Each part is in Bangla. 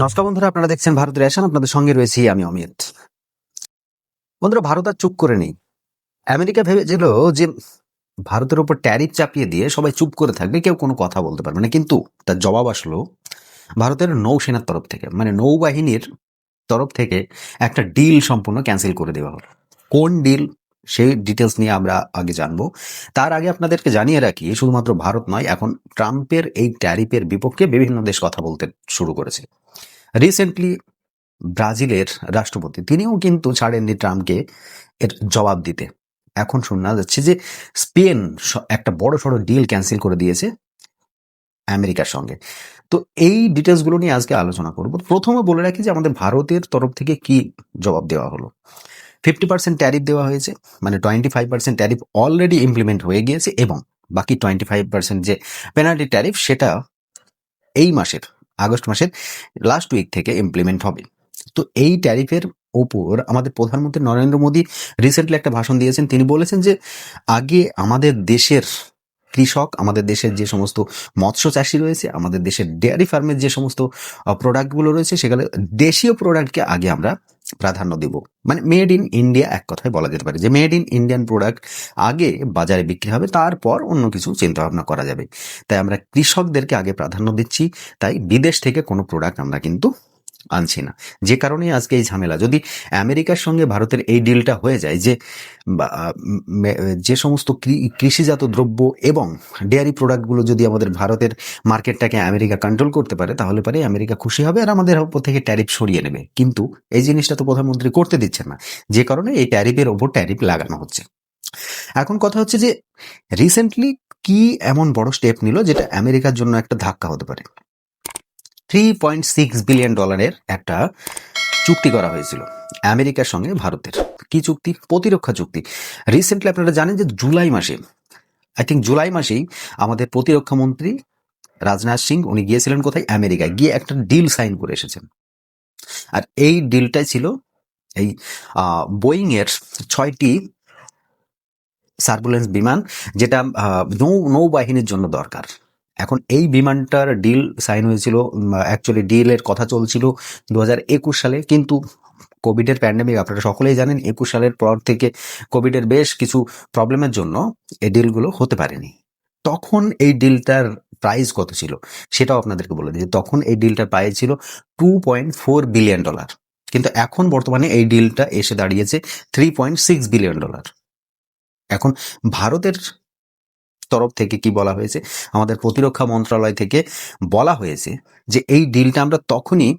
নমস্কার বন্ধুরা, আপনারা দেখছেন ভারত রেশন, আপনাদের সঙ্গে রয়েছি আমি অমিত। বন্ধুরা, ভারত আর চুপ করে নেই। আমেরিকা ভেবেছিল যে ভারতের উপর ট্যারিফ চাপিয়ে দিয়ে সবাই চুপ করে থাকবে, কেউ কোনো কথা বলতে পারবে না। কিন্তু তার জবাব আসলো ভারতের নৌসেনার তরফ থেকে মানে নৌবাহিনীর তরফ থেকে একটা ডিল সম্পূর্ণ ক্যান্সেল করে দেওয়া হলো। কোন ডিল, সেই ডিটেলস নিয়ে আমরা আগে জানব। তার আগে আপনাদেরকে জানিয়ে রাখি, শুধুমাত্র ভারত নয়, এখন ট্রাম্পের এই ট্যারিফের বিপক্ষে বিভিন্ন দেশ কথা বলতে শুরু করেছে। রিসেন্টলি ব্রাজিলের রাষ্ট্রপতি, তিনিও কিন্তু ছাড়েননি ট্রাম্পকে এর জবাব দিতে। এখন শোনা যাচ্ছে যে স্পেন একটা বড় সড়ো ডিল ক্যান্সেল করে দিয়েছে আমেরিকার সঙ্গে। তো এই ডিটেলসগুলো নিয়ে আজকে আলোচনা করব। প্রথমে বলে রাখি যে আমাদের ভারতের তরফ থেকে কি জবাব দেওয়া হলো? ফিফটি পার্সেন্ট ট্যারিফ দেওয়া হয়েছে মানে twenty five percent tariff already implement হয়ে গিয়েছে এবং বাকি টোয়েন্টি ফাইভ পার্সেন্ট যে পেনাল্টি ট্যারিফ সেটা এই মাসের আগস্ট মাসের লাস্ট উইক থেকে ইমপ্লিমেন্ট হবে। তো এই ট্যারিফের ওপর আমাদের প্রধানমন্ত্রী নরেন্দ্র মোদী রিসেন্টলি একটা ভাষণ দিয়েছেন। তিনি বলেছেন যে, আগে আমাদের দেশের কৃষক, আমাদের দেশের যে সমস্ত মৎস্য চাষি রয়েছে, আমাদের দেশের ডেয়ারি ফার্মের যে সমস্ত প্রোডাক্টগুলো রয়েছে সেখানে দেশীয় প্রোডাক্টকে আগে আমরা প্রাধান্য দিব। মানে মেড ইন ইন্ডিয়া এক কথায় বলা যেতে পারে যে মেড ইন ইন্ডিয়ান প্রোডাক্ট আগে বাজারে বিক্রি হবে, তারপর অন্য কিছু চিন্তা ভাবনা করা যাবে। তাই আমরা কৃষকদেরকে আগে প্রাধান্য দিচ্ছি, তাই বিদেশ থেকে কোনো প্রোডাক্ট আমরা কিন্তু আনছি না। যে কারণে আজকে এই ঝামেলা। যদি আমেরিকার সঙ্গে ভারতের এই ডিলটা হয়ে যায় যে যে সমস্ত কৃষিজাত দ্রব্য এবং ডেয়ারি প্রোডাক্টগুলো যদি আমাদের ভারতের মার্কেটটাকে আমেরিকা কন্ট্রোল করতে পারে, তাহলে পরে আমেরিকা খুশি হবে আর আমাদের উপর থেকে ট্যারিফ সরিয়ে নেবে। কিন্তু এই জিনিসটা তো প্রধানমন্ত্রী করতে দিচ্ছে না। যে কারণে এই ট্যারিফের ওপর ট্যারিফ লাগানো হচ্ছে। এখন কথা হচ্ছে যে রিসেন্টলি কি এমন বড় স্টেপ নিল যেটা আমেরিকার জন্য একটা ধাক্কা হতে পারে? থ্রি পয়েন্ট সিক্স বিলিয়ন ডলারের একটা চুক্তি করা হয়েছিল, আমেরিকার সঙ্গে ভারতের। কি চুক্তি? প্রতিরক্ষা চুক্তি। রিসেন্টলি আপনারা জানেন যে জুলাই মাসে আই থিঙ্ক জুলাই মাসেই আমাদের প্রতিরক্ষা মন্ত্রী রাজনাথ সিং, উনি গিয়েছিলেন কোথায়? আমেরিকায়। গিয়ে একটা ডিল সাইন করে এসেছেন। আর এই ডিলটাই ছিল এই বোয়িং এর ছয়টি সার্ভুলেন্স বিমান, যেটা নৌ, নৌবাহিনীর জন্য দরকার। এখন এই বিমানটার ডিল সাইন হয়েছিল অ্যাকচুয়ালি ডিলের কথা চলছিল দু সালে, কিন্তু কোভিডের প্যান্ডেমিক আপনারা সকলেই জানেন, একুশ সালের পর থেকে কোভিডের বেশ কিছু প্রবলেমের জন্য এই ডিলগুলো হতে পারেনি। তখন এই ডিলটার প্রাইস কত ছিল? সেটাও আপনাদেরকে বলে দিই তখন এই ডিলটার প্রাইস ছিল two point four billion dollar কিন্তু এখন বর্তমানে এই ডিলটা এসে দাঁড়িয়েছে three point six billion dollar এখন ভারতের তরফ থেকে কি বলা হয়েছে? আমাদের প্রতিরক্ষা মন্ত্রণালয় থেকে বলা হয়েছে যে এই ডিলটা আমরা তখনই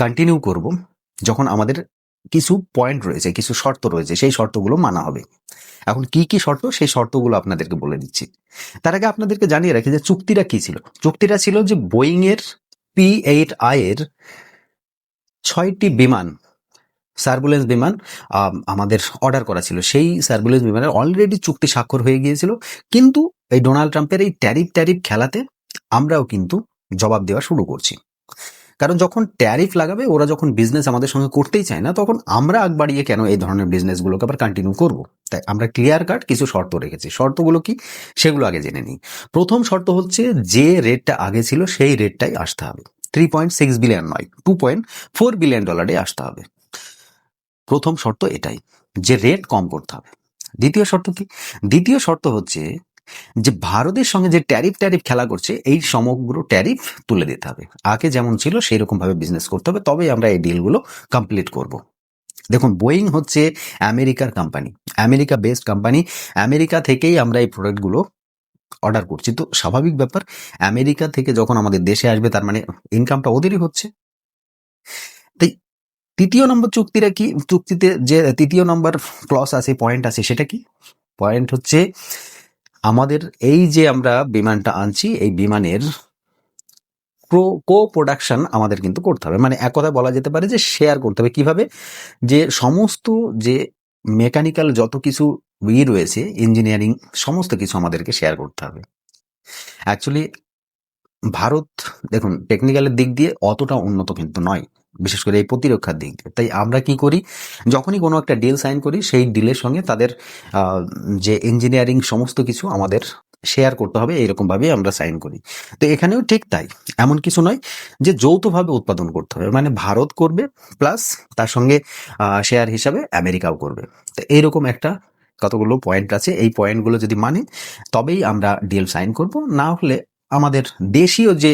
কন্টিনিউ করব যখন আমাদের কিছু পয়েন্ট রয়েছে, কিছু শর্ত রয়েছে, সেই শর্তগুলো মানা হবে। এখন কি কি শর্ত? সেই শর্তগুলো আপনাদেরকে বলে দিচ্ছি। তার আগে আপনাদেরকে জানিয়ে রাখি যে চুক্তিটা কি ছিল? চুক্তিটা ছিল যে বোয়িং এর পি এইট আই এর ছয়টি বিমান সার্ভুলেন্স বিমান আমাদের অর্ডার করা ছিল। সেই সার্ভুলেন্স বিমানের অলরেডি চুক্তি স্বাক্ষর হয়ে গিয়েছিল। কিন্তু এই ডোনাল্ড ট্রাম্পের এই ট্যারিফ ট্যারিফ খেলাতে আমরাও কিন্তু জবাব দেওয়া শুরু করছি। কারণ যখন ট্যারিফ লাগাবে, ওরা যখন বিজনেস আমাদের সঙ্গে করতেই চায় না, তখন আমরা আগ বাড়িয়ে কেন এই ধরনের বিজনেসগুলোকে আবার কন্টিনিউ করব? তাই আমরা ক্লিয়ার কাট কিছু শর্ত রেখেছি। শর্তগুলো কি? সেগুলো আগে জেনে নিই। প্রথম শর্ত হচ্ছে যে রেটটা আগে ছিল, সেই রেটটাই আসতে হবে। থ্রি পয়েন্ট সিক্স বিলিয়ন নয় টু পয়েন্ট ফোর বিলিয়ন ডলারে আসতে হবে। প্রথম শর্ত এটাই যে রেট কম করতে হবে। দ্বিতীয় শর্ত কি? দ্বিতীয় শর্ত হচ্ছে যে ভারতের সঙ্গে যে ট্যারিফ ট্যারিফ খেলা করছে, এই সমগ্র ট্যারিফ তুলে দিতে হবে। আগে যেমন ছিল সেই রকম ভাবে বিজনেস করতে হবে। তবেই আমরা এই ডিলগুলো কমপ্লিট করব। দেখুন বোয়িং হচ্ছে আমেরিকার company America based company America থেকেই আমরা এই প্রোডাক্টগুলো অর্ডার করছি। তো স্বাভাবিক ব্যাপার, আমেরিকা থেকে যখন আমাদের দেশে আসবে, তার মানে ইনকামটা ওদেরই হচ্ছে। তৃতীয় নম্বর চুক্তিটা কি? চুক্তিতে যে তৃতীয় নম্বর ক্লস আছে পয়েন্ট আছে, সেটা কি? পয়েন্ট হচ্ছে আমাদের এই যে আমরা বিমানটা আনছি, এই বিমানের কো প্রোডাকশন আমাদের কিন্তু করতে হবে। মানে এক কথায় বলা যেতে পারে যে শেয়ার করতে হবে। কীভাবে? যে সমস্ত যে মেকানিক্যাল যত কিছু ই রয়েছে ইঞ্জিনিয়ারিং সমস্ত কিছু আমাদেরকে শেয়ার করতে হবে। অ্যাকচুয়ালি ভারত, দেখুন টেকনিক্যালের দিক দিয়ে অতটা উন্নত কিন্তু নয়। বিশেষ করে এই প্রতিরক্ষার দিক। দিয়ে তাই আমরা কি করি? যখনই কোনো একটা ডিল সাইন করি, সেই ডিলের সঙ্গে তাদের যে ইঞ্জিনিয়ারিং সমস্ত কিছু আমাদের শেয়ার করতে হবে এইরকম ভাবে আমরা সাইন করি। তো এখানেও ঠিক তাই। এমন কিছু নয় যে যৌথভাবে উৎপাদন করতে হবে। মানে ভারত করবে প্লাস তার সঙ্গে শেয়ার হিসাবে আমেরিকাও করবে। তো এইরকম একটা কতগুলো পয়েন্ট আছে। এই পয়েন্টগুলো যদি মানে তবেই আমরা ডিল সাইন করব। না হলে আমাদের দেশীয় যে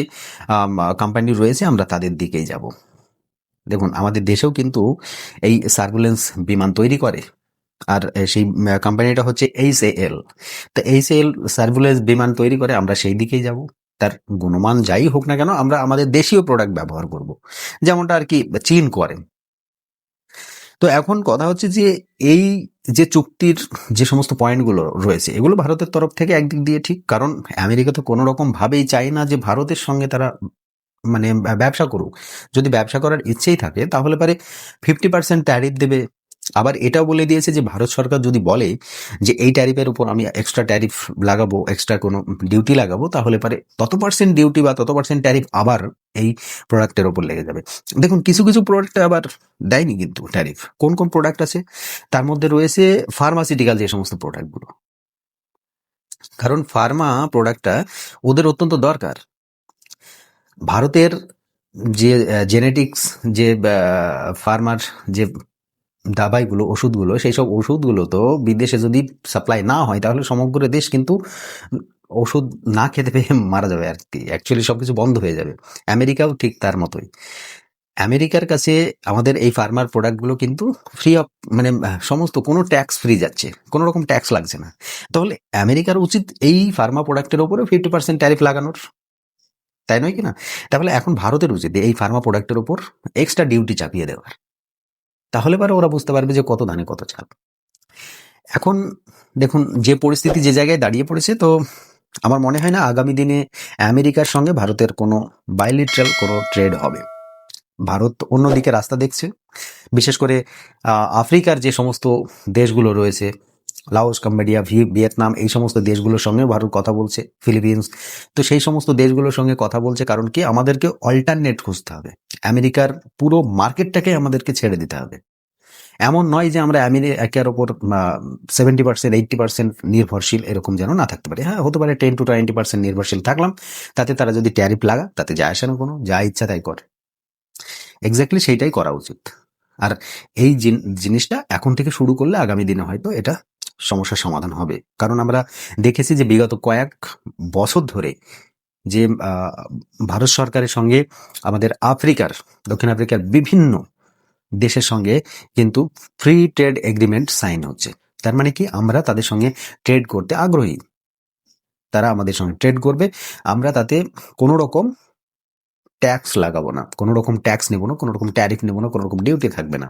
কোম্পানি রয়েছে, আমরা তাদের দিকেই যাব। দেখুন, আমাদের দেশেও কিন্তু এই সার্কুলেন্স বিমান তৈরি করে। আর সেই কোম্পানিটা হচ্ছে এইচ এ এল তো এইচ এল সার্কুলেন্স বিমান তৈরি করে আমরা সেই দিকেই যাব। তার গুণমান যাই হোক না কেন, আমরা আমাদের দেশীয় প্রোডাক্ট ব্যবহার করব। যেমনটা আর কি চীন করে। তো এখন কথা হচ্ছে যে, এই যে চুক্তির যে সমস্ত পয়েন্টগুলো রয়েছে, এগুলো ভারতের তরফ থেকে একদিক দিয়ে ঠিক। কারণ আমেরিকা তো কোনো রকম ভাবেই চায় না যে ভারতের সঙ্গে তারা মানে ব্যবসা করুক। যদি ব্যবসা করার ইচ্ছেই থাকে, তাহলে পারে ফিফটি পার্সেন্ট ট্যারিফ দেবে। আবার এটাও বলে দিয়েছে যে, ভারত সরকার যদি বলে যে, এই ট্যারিফের উপর আমি এক্সট্রা ট্যারিফ লাগাবো এক্সট্রা কোনো ডিউটি লাগাবো, তাহলে পারে তত পার্সেন্ট ডিউটি বা তত পার্সেন্ট ট্যারিফ আবার এই প্রোডাক্টের ওপর লেগে যাবে। দেখুন, কিছু কিছু প্রোডাক্টে আবার দেয়নি কিন্তু ট্যারিফ কোন কোন প্রোডাক্ট আছে? তার মধ্যে রয়েছে ফার্মাসিউটিক্যাল যে সমস্ত প্রোডাক্টগুলো কারণ ফার্মা প্রোডাক্টটা ওদের অত্যন্ত দরকার। ভারতের যে জেনেটিক্স যে ফার্মার যে দাবাইগুলো, ওষুধগুলো সেই সব ওষুধগুলো তো বিদেশে যদি সাপ্লাই না হয়, তাহলে সমগ্র দেশ কিন্তু ওষুধ না খেতে পেয়ে মারা যাবে আর কি। অ্যাকচুয়ালি সব কিছু বন্ধ হয়ে যাবে। আমেরিকাও ঠিক তার মতোই। আমেরিকার কাছে আমাদের এই ফার্মার প্রোডাক্টগুলো কিন্তু ফ্রি অফ মানে সমস্ত কোনো ট্যাক্স ফ্রি যাচ্ছে। কোনো রকম ট্যাক্স লাগছে না। তাহলে আমেরিকার উচিত এই ফার্মা প্রোডাক্টের ওপরে ফিফটি পার্সেন্ট ট্যারিফ লাগানোর। তাই নয় কি না? তাহলে এখন ভারতের উচিত এই ফার্মা প্রোডাক্টের উপর এক্সট্রা ডিউটি চাপিয়ে দেওয়ার। তাহলে পরে ওরা বুঝতে পারবে যে কত দানে কত চাল। এখন দেখুন, যে পরিস্থিতি যে জায়গায় দাঁড়িয়ে পড়েছে, তো আমার মনে হয় না আগামী দিনে আমেরিকার সঙ্গে ভারতের কোনো বাইলিট্রাল কোনো ট্রেড হবে। ভারত অন্যদিকে রাস্তা দেখছে। বিশেষ করে আফ্রিকার যে সমস্ত দেশগুলো রয়েছে লাওস, কম্বোডিয়া ভিয়েতনাম এই সমস্ত দেশগুলোর সঙ্গে ভারত কথা বলছে, ফিলিপিন্স। তো সেই সমস্ত দেশগুলোর সঙ্গে কথা বলছে কারণ কি? আমাদেরকে অল্টারনেট খুঁজতে হবে। আমেরিকার পুরো মার্কেটটাকে আমাদেরকে ছেড়ে দিতে হবে। এমন নয় যে আমরা একের ওপর সেভেন্টি পার্সেন্ট এইটটি পার্সেন্ট নির্ভরশীল এরকম যেন না থাকতে পারে। হ্যাঁ হতে পারে টেন টু টোয়েন্টি পার্সেন্ট নির্ভরশীল থাকলাম, তাতে তারা যদি ট্যারিফ লাগা তাতে যায় আসে না কোনো, যা ইচ্ছা তাই করে। এক্স্যাক্টলি সেইটাই করা উচিত। আর এই জিনিসটা এখন থেকে শুরু করলে আগামী দিনে হয়তো এটা সমস্যার সমাধান হবে। কারণ আমরা দেখেছি যে বিগত কয়েক বছর ধরে যে ভারত সরকারের সঙ্গে আমাদের আফ্রিকার, দক্ষিণ আফ্রিকার বিভিন্ন দেশের সঙ্গে কিন্তু ফ্রি ট্রেড এগ্রিমেন্ট সাইন হচ্ছে। তার মানে কি? আমরা তাদের সঙ্গে ট্রেড করতে আগ্রহী। তারা আমাদের সঙ্গে ট্রেড করবে। আমরা তাতে কোনো রকম ট্যাক্স লাগাবো না। কোনো রকম ট্যাক্স নেব না, কোনো রকম ট্যারিফ নেব না, কোনো রকম ডিউটি থাকবে না।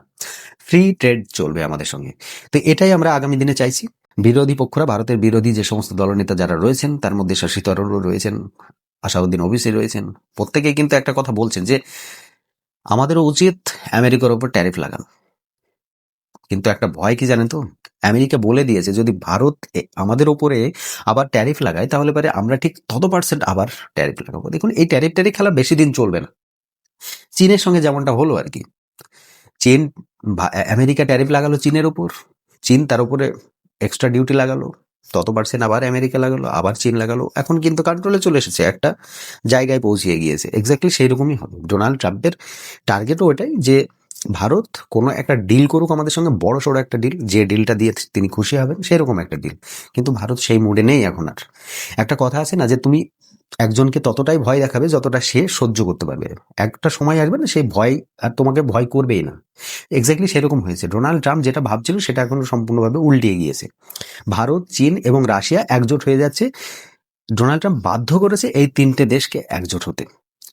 ফ্রি ট্রেড চলবে আমাদের সঙ্গে। তো এটাই আমরা আগামী দিনে চাইছি। বিরোধী পক্ষরা, ভারতের বিরোধী যে সমস্ত দলনেতা যারা রয়েছেন, তার মধ্যে শশী তরুরও রয়েছেন, আসাউদ্দিন ওবিসি রয়েছেন প্রত্যেকেই কিন্তু একটা কথা বলছেন যে, আমাদেরও উচিত আমেরিকার ওপর ট্যারিফ লাগানো। কিন্তু একটা ভয় কি জানেন তো? আমেরিকা বলে দিয়েছে, যদি ভারত আমাদের ওপরে আবার ট্যারিফ লাগায়, তাহলে পরে আমরা ঠিক তত পার্সেন্ট আবার ট্যারিফ লাগাবো। দেখুন, এই ট্যারিফ ট্যারিফ খেলা বেশি দিন চলবে না। চীনের সঙ্গে যেমনটা হলো আর কি। চীন আমেরিকা ট্যারিফ লাগালো চীনের ওপর। চীন তার উপরে এক্সট্রা ডিউটি লাগালো। তত পার্সেন্ট আবার আমেরিকা লাগালো, আবার চীন লাগালো। এখন কিন্তু কন্ট্রোলে চলে এসেছে, একটা জায়গায় পৌঁছিয়ে গিয়েছে। এক্স্যাক্টলি সেই রকমই হবে ডোনাল্ড ট্রাম্পের টার্গেটও ওটাই যে ভারত কোনো একটা ডিল করুক আমাদের সঙ্গে, বড় সড়ো একটা ডিল যে ডিলটা দিয়ে তিনি খুশি হবেন, সেরকম একটা ডিল কিন্তু ভারত সেই মুডে নেই এখন আর। একটা কথা আছে না যে তুমি একজনকে ততটাই ভয় দেখাবে যতটা সে সহ্য করতে পারবে। একটা সময় আসবে না সেই ভয় আর তোমাকে ভয় করবেই না। এক্স্যাক্টলি সেরকম হয়েছে। ডোনাল্ড ট্রাম্প যেটা ভাবছিল সেটা এখন সম্পূর্ণভাবে উল্টিয়ে গিয়েছে। ভারত, চীন এবং রাশিয়া একজোট হয়ে যাচ্ছে। ডোনাল্ড ট্রাম্প বাধ্য করেছে এই তিনটে দেশকে একজোট হতে।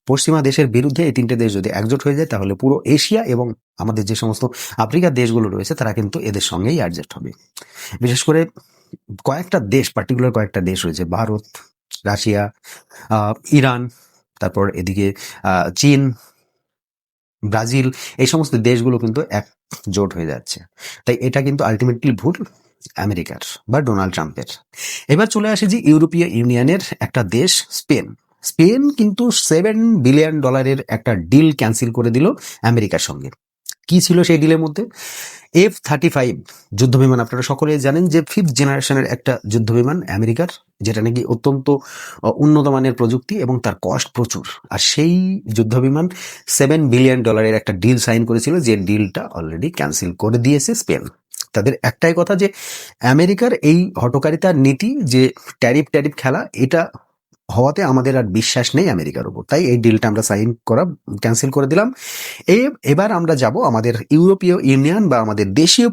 পশ্চিমা দেশের বিরুদ্ধে এই তিনটে দেশ যদি একজোট হয়ে যায়, তাহলে পুরো এশিয়া এবং আমাদের যে সমস্ত আফ্রিকার দেশগুলো রয়েছে, তারা কিন্তু এদের সঙ্গেই অ্যাডজাস্ট হবে। বিশেষ করে কয়েকটা দেশ পার্টিকুলার কয়েকটা দেশ রয়েছে, ভারত রাশিয়া ইরান, তারপর এদিকে চীন, ব্রাজিল, এই সমস্ত দেশগুলো কিন্তু একজোট হয়ে যাচ্ছে। তাই এটা কিন্তু আলটিমেটলি ভুল আমেরিকার বা ডোনাল্ড ট্রাম্পের। এবার চলে আসে যে ইউরোপীয় ইউনিয়নের একটা দেশ, স্পেন। স্পেন কিন্তু সেভেন বিলিয়ন ডলারের একটা ডিল ক্যান্সেল করে দিল আমেরিকার সঙ্গে। কি ছিল সেই ডিলের মধ্যে? এফ থার্টি ফাইভ যুদ্ধ বিমান আপনারা সকলে জানেন যে ফিফথ জেনারেশনের একটা যুদ্ধ বিমান আমেরিকার, যেটা নাকি অত্যন্ত উন্নত মানের প্রযুক্তি এবং তার কস্ট প্রচুর। আর সেই যুদ্ধ বিমান সেভেন বিলিয়ন ডলারের একটা ডিল সাইন করেছিল, যে ডিলটা অলরেডি ক্যান্সেল করে দিয়েছে স্পেন তাদের একটাই কথা যে, আমেরিকার এই হটকারিতার নীতি যে ট্যারিফ ট্যারিফ খেলা, এটা হওয়াতে আমাদের আর বিশ্বাস নেই আমেরিকার উপর। তাই এই ডিলটা আমরা সাইন করা ক্যান্সেল করে দিলাম। এবার আমরা যাব আমাদের ইউরোপীয় ইউনিয়ন বা আমাদের দেশীয়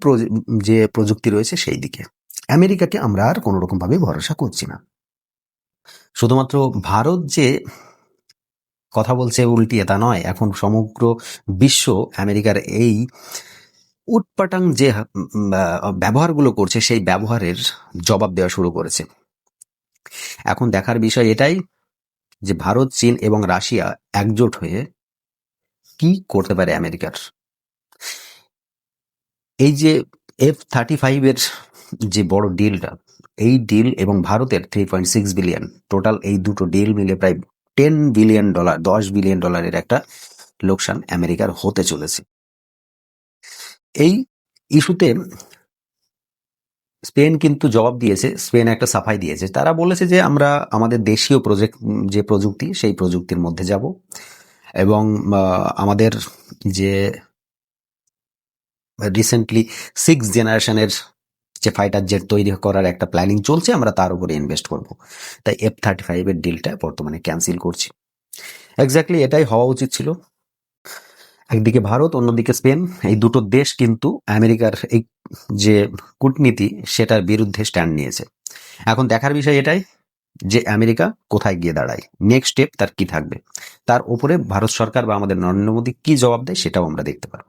যে প্রযুক্তি রয়েছে সেই দিকে। আমেরিকাকে আমরা আর কোনো রকম ভাবে ভরসা করছি না। শুধুমাত্র ভারত যে কথা বলছে উল্টিয়ে তা নয়, এখন সমগ্র বিশ্ব আমেরিকার এই উটপাটাং যে ব্যবহারগুলো করছে সেই ব্যবহারের জবাব দেওয়া শুরু করেছে। এখন দেখার বিষয় এটাই যে ভারত, চীন এবং রাশিয়া একজোট হয়ে কি করতে পারে আমেরিকার? এই যে এফ থার্টি ফাইভের যে বড় ডিলটা এই ডিল এবং ভারতের three point six billion total এই দুটো ডিল মিলে প্রায় টেন বিলিয়ন ডলার দশ বিলিয়ন ডলারের একটা লোকসান আমেরিকার হতে চলেছে। এই ইস্যুতে স্পেন কিন্তু জবাব দিয়েছে, স্পেন একটা সাফাই দিয়েছে। তারা বলেছে যে আমরা আমাদের দেশীয় প্রজেক্ট, যে প্রযুক্তি, সেই প্রযুক্তির মধ্যে যাব এবং আমাদের যে রিসেন্টলি সিক্স জেনারেশনের যে ফাইটার জেট তৈরি করার একটা প্ল্যানিং চলছে, আমরা তার উপরে ইনভেস্ট করব। তাই এফ থার্টি ফাইভের ডিলটা বর্তমানে ক্যান্সেল করছি। এক্স্যাক্টলি এটাই হওয়া উচিত ছিল। একদিকে ভারত, অন্যদিকে স্পেন। এই দুটো দেশ কিন্তু আমেরিকার এই যে কূটনীতি, সেটার বিরুদ্ধে স্ট্যান্ড নিয়েছে। এখন দেখার বিষয় এটাই যে আমেরিকা কোথায় গিয়ে দাঁড়ায়। নেক্সট স্টেপ তার কি থাকবে? তার উপরে ভারত সরকার বা আমাদের নরেন্দ্র মোদী কি জবাব দেয় সেটাও আমরা দেখতে পারব।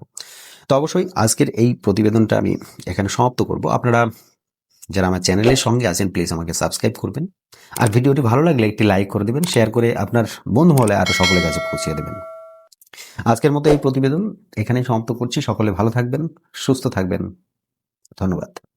তো অবশ্যই আজকের এই প্রতিবেদনটা আমি এখানে সমাপ্ত করব। আপনারা যারা আমার চ্যানেলের সঙ্গে আছেন প্লিজ আমাকে সাবস্ক্রাইব করবেন। আর ভিডিওটি ভালো লাগলে একটি লাইক করে দেবেন শেয়ার করে আপনার বন্ধু হলে আরও সকলের কাছে পৌঁছে দেবেন। আজকের মতো এই প্রতিবেদন এখানেই সমাপ্ত করছি। সকলে ভালো থাকবেন সুস্থ থাকবেন। ধন্যবাদ।